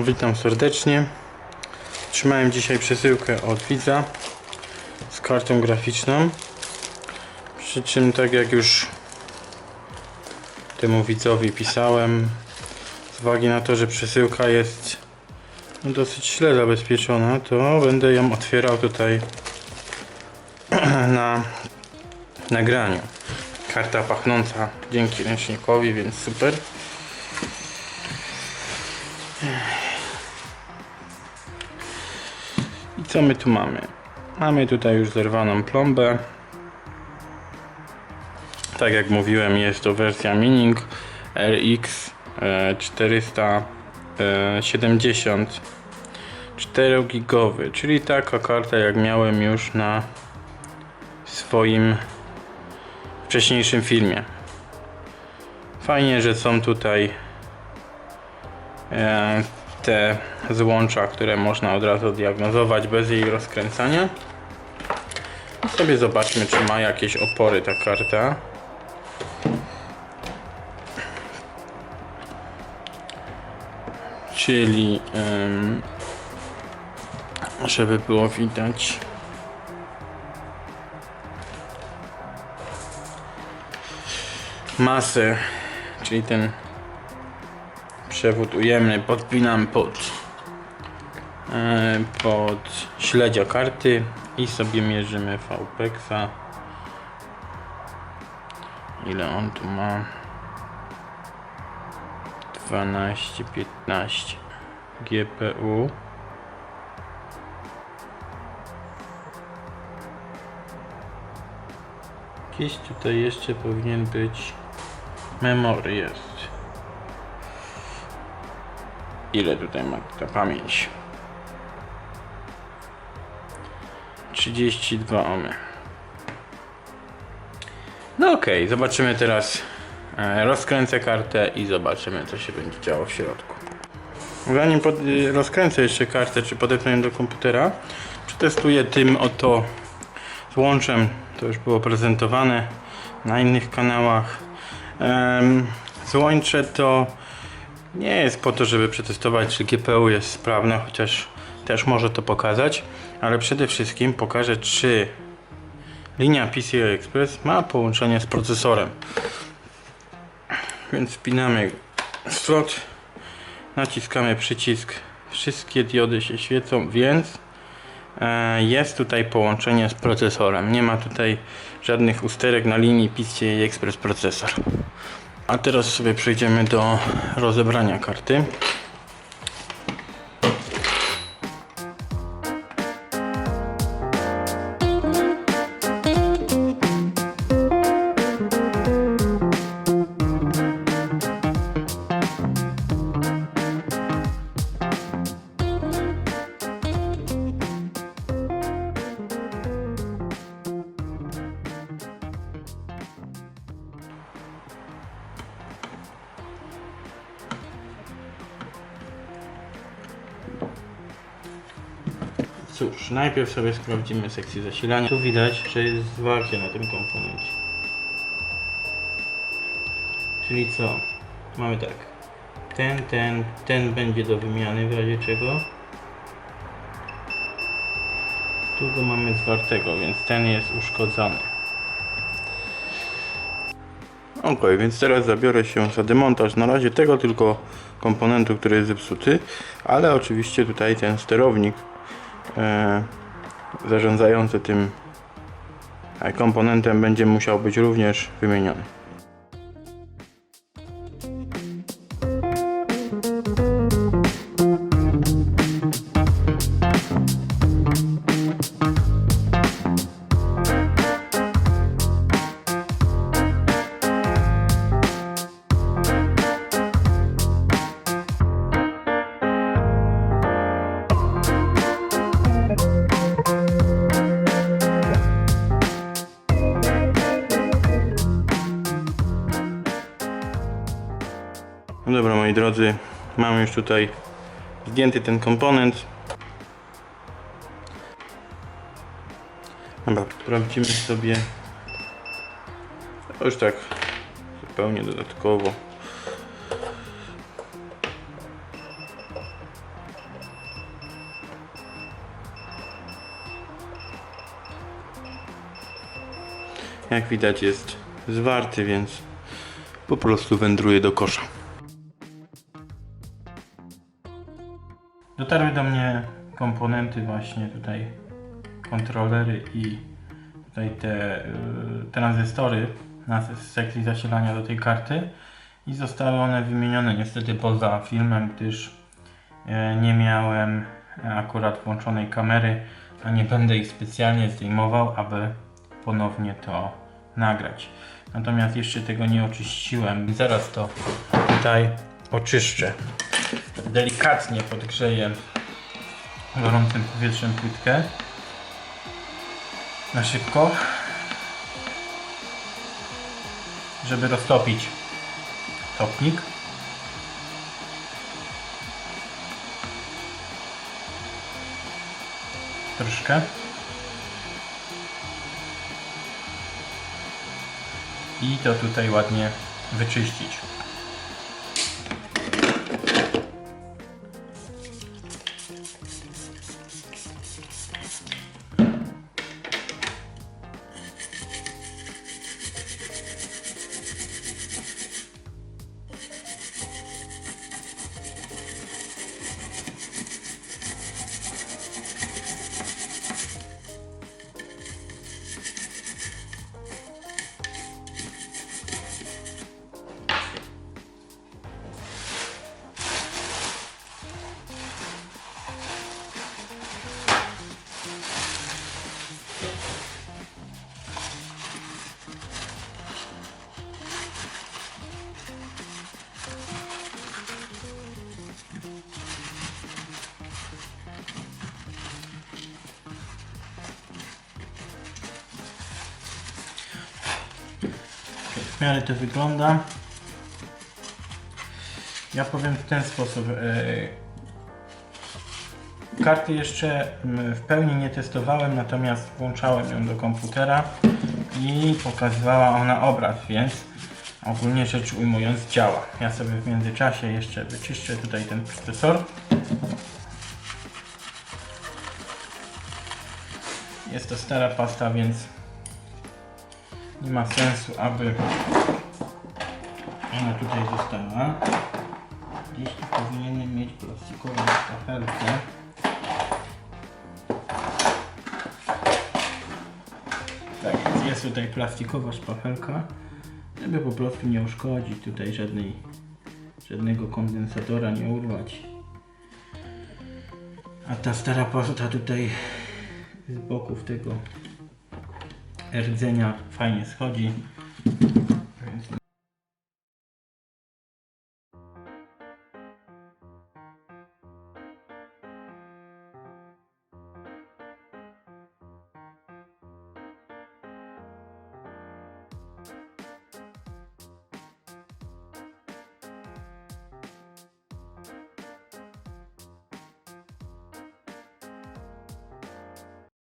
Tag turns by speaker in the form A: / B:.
A: witam serdecznie. Trzymałem dzisiaj przesyłkę od widza z kartą graficzną. Przy czym, tak jak już temu widzowi pisałem, z uwagi na to, że przesyłka jest no, dosyć źle zabezpieczona, to będę ją otwierał tutaj na nagraniu. Karta pachnąca dzięki ręcznikowi, więc super. I co my tu mamy? Mamy tutaj już zerwaną plombę. Tak jak mówiłem, jest to wersja Mining RX e, 470 4 gigowy, czyli taka karta jak miałem już na swoim wcześniejszym filmie. Fajnie, że są tutaj e, te złącza, które można od razu diagnozować bez jej rozkręcania. I sobie zobaczmy, czy ma jakieś opory ta karta. Czyli, żeby było widać. Masę, czyli ten przewód ujemny podpinam pod e, pod śledzia karty i sobie mierzymy VPEXa ile on tu ma? 12 15 GPU Gdzieś tutaj jeszcze powinien być memory jest Ile tutaj ma ta pamięć? 32 ohmy. No okej, zobaczymy teraz. e, Rozkręcę kartę i zobaczymy co się będzie działo w środku. Zanim pod, y, rozkręcę jeszcze kartę, czy podepnę ją do komputera, przetestuję tym oto złączem. To już było prezentowane na innych kanałach. Em, Złącze to nie jest po to, żeby przetestować, czy GPU jest sprawne, chociaż też może to pokazać, ale przede wszystkim pokażę, czy linia PCI Express ma połączenie z procesorem. Więc wpinamy slot, naciskamy przycisk, wszystkie diody się świecą, więc e, jest tutaj połączenie z procesorem. Nie ma tutaj żadnych usterek na linii PCI Express procesor. A teraz sobie przejdziemy do rozebrania karty. Cóż, najpierw sobie sprawdzimy sekcję zasilania. Tu widać, że jest zwarcie na tym komponencie. Czyli co? Mamy tak. Ten, ten, ten będzie do wymiany w razie czego. Tu go mamy zwartego, więc ten jest uszkodzony. Ok, więc teraz zabiorę się za demontaż na razie tego tylko komponentu, który jest zepsuty, ale oczywiście tutaj ten sterownik zarządzający tym e, komponentem będzie musiał być również wymieniony. Dobra moi drodzy, mamy już tutaj zdjęty ten komponent. Dobra, sprawdzimy sobie już tak zupełnie dodatkowo. Jak widać jest zwarty, więc po prostu wędruje do kosza. Dotarły do mnie komponenty właśnie tutaj kontrolery i tutaj te y, tranzystory na sekcji zasilania do tej karty i zostały one wymienione niestety poza filmem, gdyż e, nie miałem akurat włączonej kamery, a nie będę ich specjalnie zdejmował, aby ponownie to nagrać. Natomiast jeszcze tego nie oczyściłem. Zaraz to tutaj oczyszczę. Delikatnie podgrzeję gorącym powietrzem płytkę na szybko, żeby roztopić topnik. Troszkę. I to tutaj ładnie wyczyścić. Miarę to wygląda. Ja powiem w ten sposób. e, Karty jeszcze mm, w pełni nie testowałem, natomiast włączałem ją do komputera i pokazywała ona obraz, więc ogólnie rzecz ujmując działa. Ja sobie w międzyczasie jeszcze wyczyszczę tutaj ten procesor. Jest to stara pasta, więc nie ma sensu, aby ona tutaj została. Gdzieś tu powinienem mieć plastikową szpachelkę. Tak, jest tutaj plastikowa szpachelka, żeby po prostu nie uszkodzić tutaj żadnej, żadnego kondensatora, nie urwać. A ta stara pasta tutaj z boków tego rdzenia fajnie schodzi.